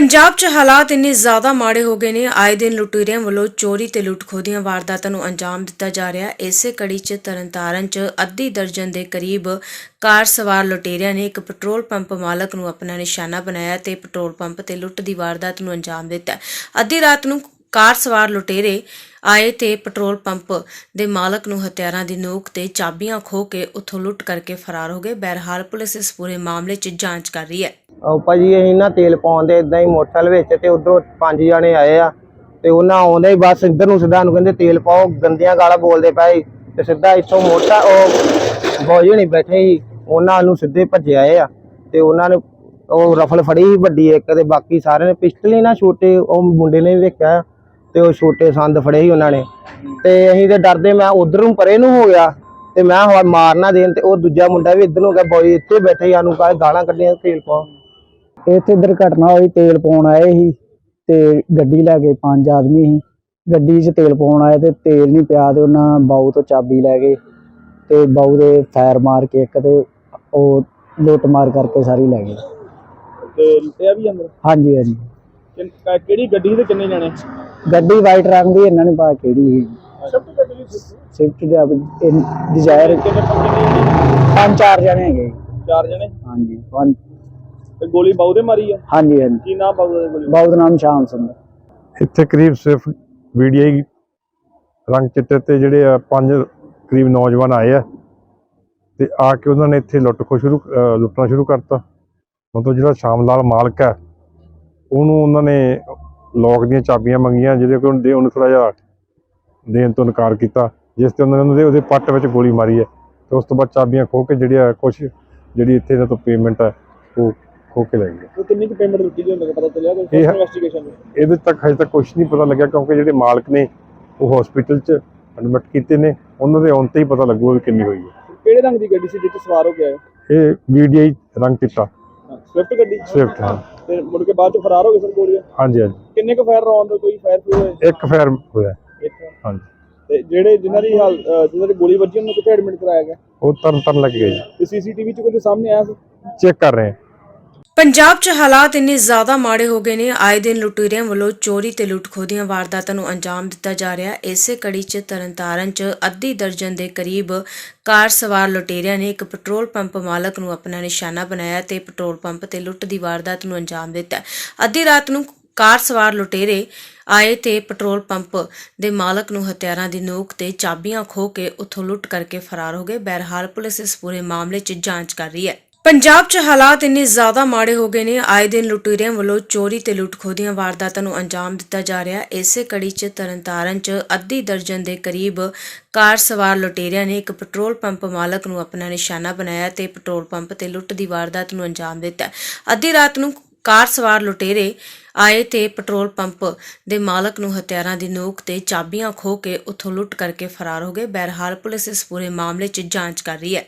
ਪੰਜਾਬ 'ਚ ਹਾਲਾਤ ਇੰਨੇ ਜ਼ਿਆਦਾ ਮਾੜੇ ਹੋ ਗਏ ਨੇ। ਆਏ ਦਿਨ ਲੁਟੇਰਿਆਂ ਵੱਲੋਂ ਚੋਰੀ ਤੇ ਲੁੱਟ-ਖੋਹ ਦੀਆਂ ਵਾਰਦਾਤਾਂ ਨੂੰ ਅੰਜਾਮ ਦਿੱਤਾ ਜਾ ਰਿਹਾ ਇਸੇ ਕੜੀ 'ਚ ਤਰਨਤਾਰਨ 'ਚ ਅੱਧੀ ਦਰਜਨ ਦੇ ਕਰੀਬ ਕਾਰ ਸਵਾਰ ਲੁਟੇਰਿਆਂ ਨੇ ਇੱਕ ਪੈਟਰੋਲ ਪੰਪ ਮਾਲਕ ਨੂੰ ਆਪਣਾ ਨਿਸ਼ਾਨਾ ਬਣਾਇਆ ਤੇ ਪੈਟਰੋਲ ਪੰਪ ਤੇ ਲੁੱਟ ਦੀ ਵਾਰਦਾਤ ਨੂੰ ਅੰਜਾਮ ਦਿੱਤਾ। ਅੱਧੀ ਰਾਤ ਨੂੰ ਕਾਰ ਸਵਾਰ ਲੁਟੇਰੇ ਆਏ ਤੇ ਪੈਟਰੋਲ ਪੰਪ ਦੇ ਮਾਲਕ ਨੂੰ ਹਥਿਆਰਾਂ ਦੀ ਨੋਕ ਤੇ ਚਾਬੀਆਂ ਖੋਹ ਕੇ ਉੱਥੋਂ ਲੁੱਟ ਕਰਕੇ ਫਰਾਰ ਹੋ ਗਏ। ਬਹਰਹਾਲ ਪੁਲਿਸ ਇਸ ਪੂਰੇ ਮਾਮਲੇ 'ਚ ਜਾਂਚ ਕਰ ਰਹੀ ਹੈ। ਉਹ ਭਾਜੀ, ਅਸੀਂ ਨਾ ਤੇਲ ਪਾਉਂਦੇ ਇਦਾਂ ਹੀ ਮੋਟਰਸਾਈਕਲ ਵਿੱਚ ਤੇ ਉਧਰੋਂ ਪੰਜ ਜਾਣੇ ਆਏ ਆ ਤੇ ਉਹਨਾਂ ਆਉਂਦੇ ਹੀ ਬਸ ਇੱਧਰ ਨੂੰ ਸਿੱਧਾ ਨੂੰ ਕਹਿੰਦੇ ਤੇਲ ਪਾਓ, ਗੰਦੀਆਂ ਗਾਲਾਂ ਬੋਲਦੇ ਪਏ ਤੇ ਸਿੱਧਾ ਇੱਥੋਂ ਮੋਟਾ ਉਹ ਬੋਝੇ ਨਹੀਂ ਬੈਠੇ ਸੀ, ਉਹਨਾਂ ਨੂੰ ਸਿੱਧੇ ਭੱਜੇ ਆਏ ਆ ਤੇ ਉਹਨਾਂ ਨੇ ਉਹ ਰਫਲ ਫੜੀ ਸੀ ਵੱਡੀ ਇੱਕ ਤੇ ਬਾਕੀ ਸਾਰਿਆਂ ਨੇ ਪਿਸਟਲ ਹੀ ਨਾ ਛੋਟੇ, ਉਹ ਮੁੰਡੇ ਨੇ ਵੀ ਵੇਖਿਆ। ਤੇ ਉਹ ਛੋਟੇ ਸੰਦ ਫੜੇ ਸੀ ਉਹਨਾਂ ਨੇ। ਤੇ ਅਸੀਂ ਤੇ ਡਰਦੇ ਮੈਂ ਉਧਰ ਨੂੰ ਪਰੇ ਨੂੰ ਹੋ ਗਿਆ ਤੇ ਮੈਂ ਹਵਾ ਮਾਰਨਾ ਦੇਣ ਤੇ ਉਹ ਦੂਜਾ ਮੁੰਡਾ ਵੀ ਇੱਧਰ ਨੂੰ ਗਿਆ ਬੋਈ ਇੱਥੇ ਬੈਠੇ ਸਾਨੂੰ ਕਹੇ ਗਾਲਾਂ ਕੱਢੀਆਂ ਤੇਲ ਪਾਓ ਇੱਥੇ ਦੁਰਘਟਨਾ ਹੋਈ ਤੇਲ ਪਾਉਣ ਆਏ ਸੀ ਤੇ ਗੱਡੀ ਲੈ ਕੇ ਪੰਜ ਆਦਮੀ ਸੀ। ਗੱਡੀ 'ਚ ਤੇਲ ਪਾਉਣ ਆਏ ਤੇ ਤੇਲ ਨਹੀਂ ਪਿਆ ਤੇ ਉਹਨਾਂ ਬਾਊ ਤੋਂ ਚਾਬੀ ਲੈ ਗਏ ਤੇ ਬਾਊ ਦੇ ਫਾਇਰ ਮਾਰ ਕੇ ਇੱਕ ਤੇ ਉਹ ਲੁੱਟ ਮਾਰ ਕਰਕੇ ਸਾਰੀ ਲੈ ਗਏ। ਤੇ ਲੁੱਟਿਆ ਵੀ ਅੰਦਰ? ਹਾਂਜੀ ਹਾਂਜੀ। ਕਿਹੜੀ ਗੱਡੀ ਤੇ ਕਿੰਨੇ ਜਾਣੇ? ਗੱਡੀ ਵਾਈਟ ਰੰਗ ਦੀ ਇਹਨਾਂ ਨੇ ਪਾ ਕਿਹੜੀ ਸੀ? ਸਭ ਤੋਂ ਗੱਡੀ ਸਵਿਫਟ ਦਾ ਡਿਜ਼ਾਇਰ? ਪੰਜ ਚਾਰ ਜਣੇ ਹੈਗੇ। ਚਾਰ ਜਣੇ? ਹਾਂਜੀ ਪੰਜ। ਤੇ ਗੋਲੀ ਬਾਉ ਦੇ ਮਾਰੀ ਆ? ਹਾਂਜੀ ਹਾਂਜੀ। ਕੀ ਨਾਮ ਬਾਉ ਦੇ ਗੋਲੀ? ਦਾ ਨਾਮ ਸ਼ਾਮ ਸਿੰਘ। ਇੱਥੇ ਕਰੀਬ ਸਿਰਫ ਵੀਡੀਆਈ ਰੰਗ ਚਿੱਟੇ ਤੇ ਜਿਹੜੇ ਆ ਪੰਜ ਕਰੀਬ ਨੌਜਵਾਨ ਆਏ ਆ। ਤੇ ਆ ਕੇ ਉਹਨਾਂ ਨੇ ਇੱਥੇ ਲੁੱਟ ਖੋ ਸ਼ੁਰੂ ਲੁੱਟਣਾ ਸ਼ੁਰੂ ਕਰਤਾ। ਮਤਲਬ ਜਿਹੜਾ ਸ਼ਾਮ ਲਾਲ ਮਾਲਕ ਹੈ ਉਹਨੂੰ ਉਹਨਾਂ ਨੇ ਲੋਕ ਦੀਆਂ ਚਾਬੀਆਂ ਮੰਗੀਆਂ ਜਿਹਦੇ ਕੋਲ ਦੇ ਉਹਨੂੰ ਥੋੜਾ ਜਿਹਾ ਦੇਣ ਤੋਂ ਇਨਕਾਰ ਕੀਤਾ। ਜਿਸ ਤੇ ਉਹਨਾਂ ਨੇ ਉਹਦੇ ਪੱਟ ਵਿੱਚ ਗੋਲੀ ਮਾਰੀ ਹੈ। ਤੇ ਉਸ ਤੋਂ ਬਾਅਦ ਚਾਬੀਆਂ ਖੋਹ ਕੇ ਜਿਹੜੀ ਆ ਕੁਛ ਜਿਹੜੀ ਇੱਥੇ ਇਹਨਾਂ ਤੋਂ ਪੇਮੈਂਟ ਹੈ ਉਹ ਖੋਹ ਕੇ ਲੈ ਗਏ। ਕਿੰਨੀ ਕੁ ਪੇਮੈਂਟ ਦਿੱਤੀ ਗਈ ਹੁੰਦਾ ਪਤਾ ਚੱਲਿਆ ਕੋਈ ਇਨਵੈਸਟੀਗੇਸ਼ਨ ਇਹਦੇ ਤੱਕ ਹਜੇ ਤੱਕ ਕੁਝ ਨਹੀਂ ਪਤਾ ਲੱਗਿਆ ਕਿਉਂਕਿ ਜਿਹੜੇ ਮਾਲਕ ਨੇ ਉਹ ਹਸਪੀਟਲ 'ਚ ਐਡਮਿਟ ਕੀਤੇ ਨੇ। ਉਹਨਾਂ ਦੇ ਆਉਣ ਤੇ ਹੀ ਪਤਾ ਲੱਗੂਗਾ ਕਿੰਨੀ ਹੋਈ ਹੈ। ਕਿਹੜੇ ਰੰਗ ਦੀ ਗੱਡੀ ਸੀ ਜਿੱਥੇ ਸਵਾਰ ਹੋ ਆਏ? ਇਹ ਵੀਡੀਆਈ ਰੰਗ ਚਿੱਟਾ। ਸਵਿਫਟ ਗੱਡੀ? ਸਵਿਫਟ ਹਾਂ। ਤੇ ਮੁੜ ਕੇ ਬਾਅਦ ਚ ਫਰਾਰ ਹੋ ਗਏ ਸਰ ਗੋਲੀਆਂ? ਹਾਂਜੀ ਹਾਂਜੀ। ਕਿੰਨੇ ਕੁ ਫਾਇਰ ਰੌਂਡ ਕੋਈ ਫਾਇਰ ਹੋਏ ਇੱਕ ਫੇਰ ਹੋਇਆ। ਹਾਂਜੀ। ਤੇ ਜਿਹੜੇ ਜਿਨ੍ਹਾਂ ਦੀ ਹਾਲ ਜਿਨ੍ਹਾਂ ਦੀ ਗੋਲੀ ਵੱਜੀ ਉਹਨੂੰ ਕਿੱਥੇ ਐਡਮਿਟ ਕਰਾਇਆ ਗਿਆ? ਉਹ ਤਰਨ ਤਰਨ ਲੱਗ ਗਏ ਜੀ। ਤੇ ਸੀਸੀਟੀਵੀ ਚ ਕੁਝ ਸਾਹਮਣੇ ਆਇਆ ਸੀ? ਚੈੱਕ ਕਰ ਰਹੇ ਹਾਂ। ਪੰਜਾਬ 'ਚ ਹਾਲਾਤ ਇੰਨੇ ਜ਼ਿਆਦਾ ਮਾੜੇ ਹੋ ਗਏ ਨੇ। ਆਏ ਦਿਨ ਲੁਟੇਰਿਆਂ ਵੱਲੋਂ ਚੋਰੀ ਤੇ ਲੁੱਟ-ਖੋਹ ਦੀਆਂ ਵਾਰਦਾਤਾਂ ਨੂੰ ਅੰਜਾਮ ਦਿੱਤਾ ਜਾ ਰਿਹਾ। ਇਸੇ ਕੜੀ 'ਚ ਤਰਨਤਾਰਨ 'ਚ ਅੱਧੀ ਦਰਜਨ ਦੇ ਕਰੀਬ ਕਾਰ ਸਵਾਰ ਲੁਟੇਰਿਆਂ ਨੇ ਇੱਕ ਪੈਟਰੋਲ ਪੰਪ ਮਾਲਕ ਨੂੰ ਆਪਣਾ ਨਿਸ਼ਾਨਾ ਬਣਾਇਆ ਤੇ ਪੈਟਰੋਲ ਪੰਪ ਤੇ ਲੁੱਟ ਦੀ ਵਾਰਦਾਤ ਨੂੰ ਅੰਜਾਮ ਦਿੱਤਾ। ਅੱਧੀ ਰਾਤ ਨੂੰ ਕਾਰ ਸਵਾਰ ਲੁਟੇਰੇ ਆਏ ਤੇ ਪੈਟਰੋਲ ਪੰਪ ਦੇ ਮਾਲਕ ਨੂੰ ਹਥਿਆਰਾਂ ਦੀ ਨੋਕ ਤੇ ਚਾਬੀਆਂ ਖੋਹ ਕੇ ਉੱਥੋਂ ਲੁੱਟ ਕਰਕੇ ਫਰਾਰ ਹੋ ਗਏ। ਬਹਿਰਹਾਲ ਪੁਲਿਸ ਇਸ ਪੂਰੇ ਮਾਮਲੇ 'ਚ ਜਾਂਚ ਕਰ ਰਹੀ ਹੈ। ਪੰਜਾਬ 'ਚ ਹਾਲਾਤ ਇੰਨੇ ਜ਼ਿਆਦਾ ਮਾੜੇ ਹੋ ਗਏ ਨੇ। ਆਏ ਦਿਨ ਲੁਟੇਰਿਆਂ ਵੱਲੋਂ ਚੋਰੀ ਤੇ ਲੁੱਟ-ਖੋਹ ਦੀਆਂ ਵਾਰਦਾਤਾਂ ਨੂੰ ਅੰਜਾਮ ਦਿੱਤਾ ਜਾ ਰਿਹਾ ਇਸੇ ਕੜੀ 'ਚ ਤਰਨਤਾਰਨ 'ਚ ਅੱਧੀ ਦਰਜਨ ਦੇ ਕਰੀਬ ਕਾਰ ਸਵਾਰ ਲੁਟੇਰਿਆਂ ਨੇ ਇੱਕ ਪੈਟਰੋਲ ਪੰਪ ਮਾਲਕ ਨੂੰ ਆਪਣਾ ਨਿਸ਼ਾਨਾ ਬਣਾਇਆ ਤੇ ਪੈਟਰੋਲ ਪੰਪ ਤੇ ਲੁੱਟ ਦੀ ਵਾਰਦਾਤ ਨੂੰ ਅੰਜਾਮ ਦਿੱਤਾ। ਅੱਧੀ ਰਾਤ ਨੂੰ ਕਾਰ ਸਵਾਰ ਲੁਟੇਰੇ ਆਏ ਤੇ ਪੈਟਰੋਲ ਪੰਪ ਦੇ ਮਾਲਕ ਨੂੰ ਹਥਿਆਰਾਂ ਦੀ ਨੋਕ ਤੇ ਚਾਬੀਆਂ ਖੋਹ ਕੇ ਉੱਥੋਂ ਲੁੱਟ ਕਰਕੇ ਫਰਾਰ ਹੋ ਗਏ। ਬਹਿਰਹਾਲ ਪੁਲਿਸ ਇਸ ਪੂਰੇ ਮਾਮਲੇ 'ਚ ਜਾਂਚ ਕਰ ਰਹੀ ਹੈ।